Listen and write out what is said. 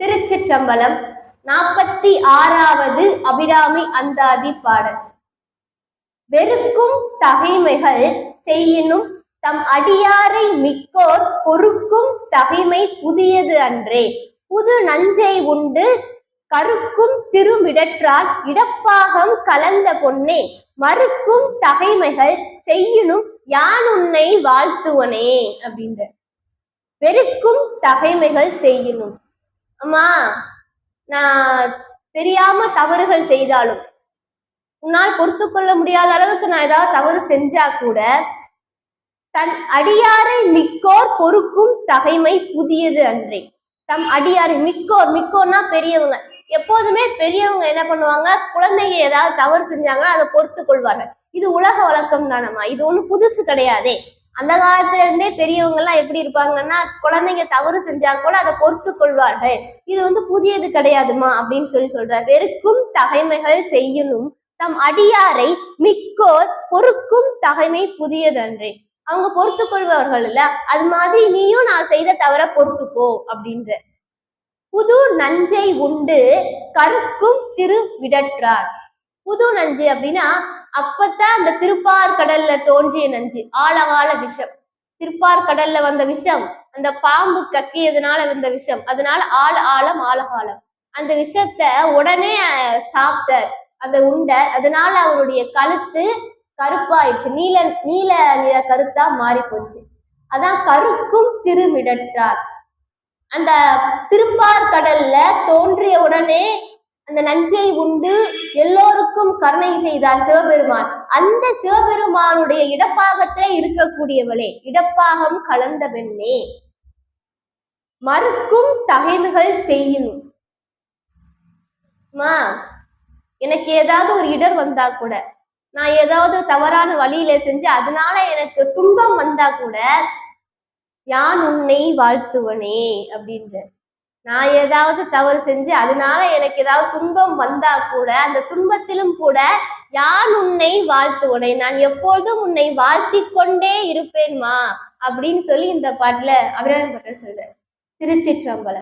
திருச்சிற்றம்பலம் நாற்பத்தி ஆறாவது அபிராமி அந்தாதி பாடல். வெறுக்கும் தகைமைகள் செய்யினும் தம் அடியாரை மிக்கோர் பொறுக்கும் தகைமை புதியது அன்றே. புது நஞ்சை உண்டு கருக்கும் திருமிடற்றால் இடப்பாகம் கலந்த பொன்னே. மறுக்கும் தகைமைகள் செய்யினும் யான் உன்னை வாழ்த்துவனே அப்படின்ற வெறுக்கும் தகைமைகள் செய்யணும் அம்மா நான் தெரியாம தவறுகள் செய்தாலும் உன்னால் பொறுத்து கொள்ள முடியாத அளவுக்கு நான் ஏதாவது தவறு செஞ்சா கூட தன் அடியாரை மிக்கோர் பொறுக்கும் தகைமை புதியது அன்றே. தம் அடியாரை மிக்கோர் மிக்கோர்னா பெரியவங்க. எப்போதுமே பெரியவங்க என்ன பண்ணுவாங்க? குழந்தைங்க ஏதாவது தவறு செஞ்சாங்கன்னா அதை பொறுத்து கொள்வார்கள். இது உலக வழக்கம் தானம்மா இது ஒண்ணு புதுசு கிடையாதே. அந்த காலத்துல இருந்தே பெரியவங்க எல்லாம் எப்படி இருப்பாங்கன்னா குழந்தைங்க தவறு செஞ்சா கூட அதை பொறுத்து கொள்வார்கள். இது வந்து புதியது கிடையாதுமா அப்படின்னு சொல்லி சொல்றார். வெறுக்கும் தகைமைகள் செய்யணும் தம் அடியாரை மிக்கோர் பொறுக்கும் தகைமை புதியதன்றே. அவங்க பொறுத்து கொள்வார்கள் இல்ல அது மாதிரி நீயும் நான் செய்த தவற பொறுத்துக்கோ அப்படின்ற. புது நஞ்சை உண்டு கருக்கும் திரு விடற்றார். புது நஞ்சு அப்படின்னா அப்பத்தான் அந்த திருப்பார் கடல்ல தோன்றிய நஞ்சு ஆழகால விஷம். திருப்பார் கடல்ல வந்த விஷம் அந்த பாம்பு கக்கியதுனால வந்த விஷம் அதனால ஆழ ஆழம் ஆழகாலம். அந்த விஷத்த உடனே சாப்பிட்டார். அந்த உண்டை அதனால அவருடைய கழுத்து கருப்பாயிருச்சு நீல நீல நிற கருத்தா மாறி போச்சு அதான் கருக்கும் திருமிடற்றார். அந்த திருப்பார் கடல்ல தோன்றிய உடனே அந்த நஞ்சை உண்டு. எல்லோருக்கும் கருணை செய்தார் சிவபெருமான். அந்த சிவபெருமானுடைய இடப்பாகத்திலே இருக்கக்கூடியவளே இடப்பாகம் கலந்த பெண்ணே. மறுக்கும் தகைமைகள் செய்யணும் மா எனக்கு ஏதாவது ஒரு இடர் வந்தா கூட நான் ஏதாவது தவறான வழியில செஞ்சு அதனால எனக்கு துன்பம் வந்தா கூட யான் உன்னை வாழ்த்துவனே அப்படின்ற. நான் ஏதாவது தவறு செஞ்சு அதனால எனக்கு ஏதாவது துன்பம் வந்தா கூட அந்த துன்பத்திலும் கூட யான் உன்னை வாழ்த்துவனை நான் எப்பொழுதும் உன்னை வாழ்த்தி கொண்டே இருப்பேன்மா அப்படின்னு சொல்லி இந்த பாட்டுல அபிராமி பட்டர் சொல்ற திருச்சிற்றம்பலம்.